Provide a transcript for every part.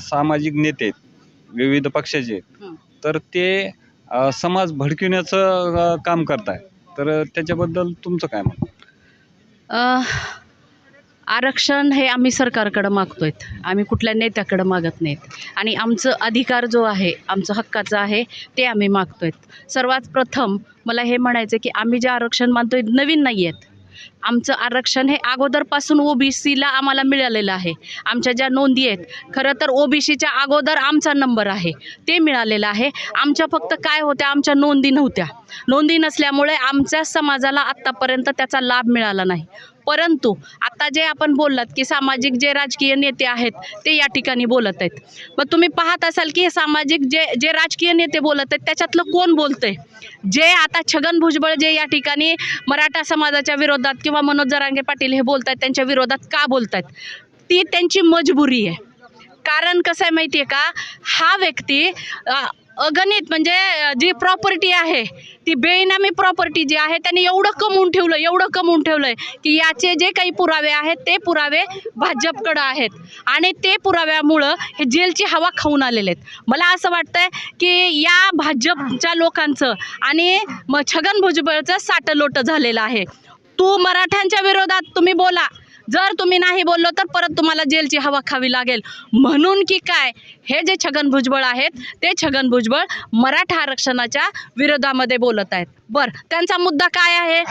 सामाजिक नेते आहेत विविध पक्षाचे. तर ते अ, समाज भडकिवण्याचं अ, काम करताय. तर त्याच्याबद्दल तुमचं काय मत? अ, आरक्षण हे आम्ही सरकारकडं मागतोय आम्ही कुठल्या नेत्याकडं मागत नाहीत. आणि आमचं अधिकार जो आहे आमचं हक्काचं आहे ते आम्ही मागतोय सर्वात प्रथम मला हे म्हणायचं की आम्ही जे आरक्षण मानतोय नवीन नाही आहेत आमचं आरक्षण हे अगोदरपासून ओ बी सीला आम्हाला मिळालेलं आहे. आमच्या ज्या नोंदी आहेत खरं तर ओ बी सीच्या अगोदर आमचा नंबर आहे. ते मिळालेलं आहे. आमच्या फक्त काय होत्या? आमच्या नोंदी नव्हत्या. नोंदी नसल्यामुळे आमच्या समाजाला आत्तापर्यंत त्याचा लाभ मिळाला नाही. परंतु आता जे आपण बोललात की सामाजिक जे राजकीय नेते आहेत ते या ठिकाणी बोलत आहेत. मग तुम्ही पाहत असाल की हे सामाजिक जे जे राजकीय नेते बोलत आहेत त्याच्यातलं कोण बोलतंय? जे आता छगन भुजबळ जे या ठिकाणी मराठा समाजाच्या विरोधात किंवा मनोज जरांगे पाटील हे बोलत आहेत त्यांच्या विरोधात का बोलत आहेत ती त्यांची मजबुरी आहे. कारण कसं आहे माहिती आहे का? हा व्यक्ती अगणित म्हणजे जी प्रॉपर्टी आहे ती बेनामी प्रॉपर्टी जी आहे त्यांनी एवढं कमवून ठेवलं एवढं कमवून ठेवलं आहे की याचे जे काही पुरावे आहेत ते पुरावे भाजपकडं आहेत. आणि ते पुराव्यामुळं हे जेलची हवा खाऊन आलेले आहेत. मला असं वाटतंय की या भाजपच्या लोकांचं आणि मग छगन भुजबळचं साटलोट झालेलं आहे. तू मराठ्यांच्या विरोधात तुम्ही बोला. जर तुम्ही नाही बोललो तर परत तुम्हाला जेलची हवा खावी लागेल. म्हणून की काय? हे जे छगन भुजबळ आहेत ते छगन भुजबळ मराठा आरक्षणाच्या विरोधामध्ये बोलत आहेत. बर त्यांचा मुद्दा काय आहे?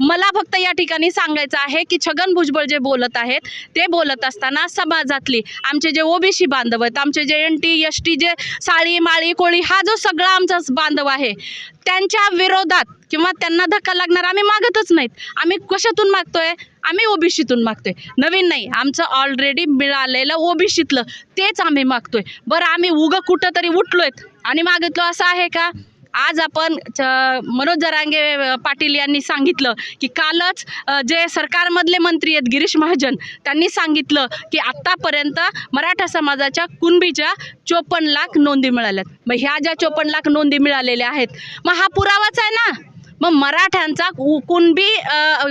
मला फक्त या ठिकाणी सांगायचं आहे की छगन भुजबळ जे बोलत आहेत ते बोलत असताना समाजातली आमचे जे ओबीसी बांधव आहेत आमचे जे एन टी एस टी जे साळी माळी कोळी हा जो सगळा आमचा बांधव आहे त्यांच्या विरोधात किंवा त्यांना धक्का लागणार आम्ही मागतच नाहीत. आम्ही कशातून मागतोय? आम्ही ओबीसीतून मागतोय. नवीन नाही आमचं ऑलरेडी मिळालेलं ओबीसीतलं तेच आम्ही मागतोय. बरं आम्ही उगं कुठं तरी उठलोय आणि मागितलो असं आहे का? आज आपण च- मनोज जरांगे पाटील यांनी सांगितलं की कालच जे सरकारमधले मंत्री आहेत गिरीश महाजन त्यांनी सांगितलं की आत्तापर्यंत मराठा समाजाच्या कुणबीच्या चोपन्न लाख नोंदी मिळाल्यात. मग ह्या ज्या चोपन्न लाख नोंदी मिळालेल्या आहेत मग हा पुरावाच आहे ना? मग मराठ्यांचा कु- कुणबी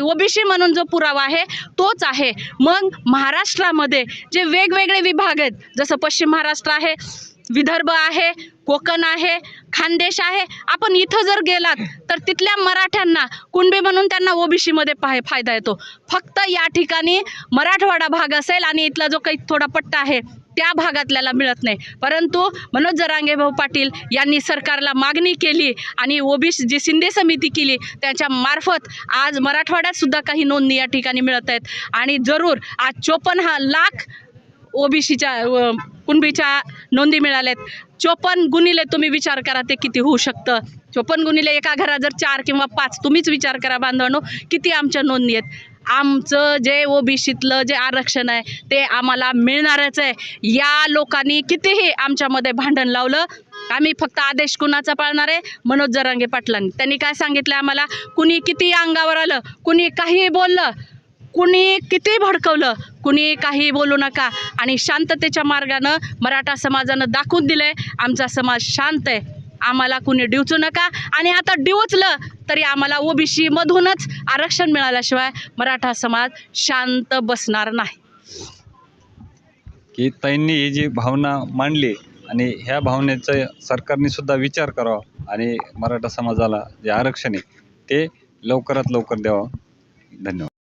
ओबीसी म्हणून जो पुरावा आहे तोच आहे. मग महाराष्ट्रामध्ये जे वेगवेगळे विभाग आहेत जसं पश्चिम महाराष्ट्र आहे विदर्भ आहे कोकण आहे खानदेश आहे आपण इथं जर गेलात तर तिथल्या मराठ्यांना कुणबी म्हणून त्यांना ओबीसीमध्ये पाय फायदा येतो. फक्त या ठिकाणी मराठवाडा भाग असेल आणि इथला जो काही थोडा पट्टा आहे त्या भागातल्याला मिळत नाही. परंतु मनोज जरांगेभाऊ पाटील यांनी सरकारला मागणी केली आणि ओबीसी जी शिंदे समिती केली त्याच्या मार्फत आज मराठवाड्यात सुद्धा काही नोंदणी या ठिकाणी मिळत आहेत. आणि जरूर आज चोपन्न हा लाख ओबीसीच्या कुणबीच्या नोंदी मिळाल्यात चोपन्न गुणिले तुम्ही विचार करा ते किती होऊ शकतं? चोपन्न गुणिले एका घरात जर चार किंवा पाच तुम्हीच विचार करा बांधवांनो किती आमच्या नोंदणी आहेत? आमचं जे ओबीसीतलं जे आरक्षण आहे ते आम्हाला मिळणारच आहे. या लोकांनी कितीही आमच्यामध्ये भांडण लावलं आम्ही फक्त आदेश कुणाचा पाळणार आहे? मनोज जरांगे पाटलांनी. त्यांनी काय सांगितलं आम्हाला? कुणी किती अंगावर आलं कुणी काही बोललं कुणी किती भडकवलं कुणी काही बोलू नका. आणि शांततेच्या मार्गानं मराठा समाजानं दाखवून दिलंय आमचा समाज शांत आहे. आम्हाला कुणी डिवचू नका. आणि आता डिवचलं तरी आम्हाला ओबीसी मधूनच आरक्षण मिळाल्याशिवाय मराठा समाज शांत बसणार नाही. की त्यांनी ही जी भावना मांडली आणि ह्या भावनेचा सरकारने सुद्धा विचार करावा आणि मराठा समाजाला जे आरक्षण आहे ते लवकरात लवकर द्यावं. धन्यवाद.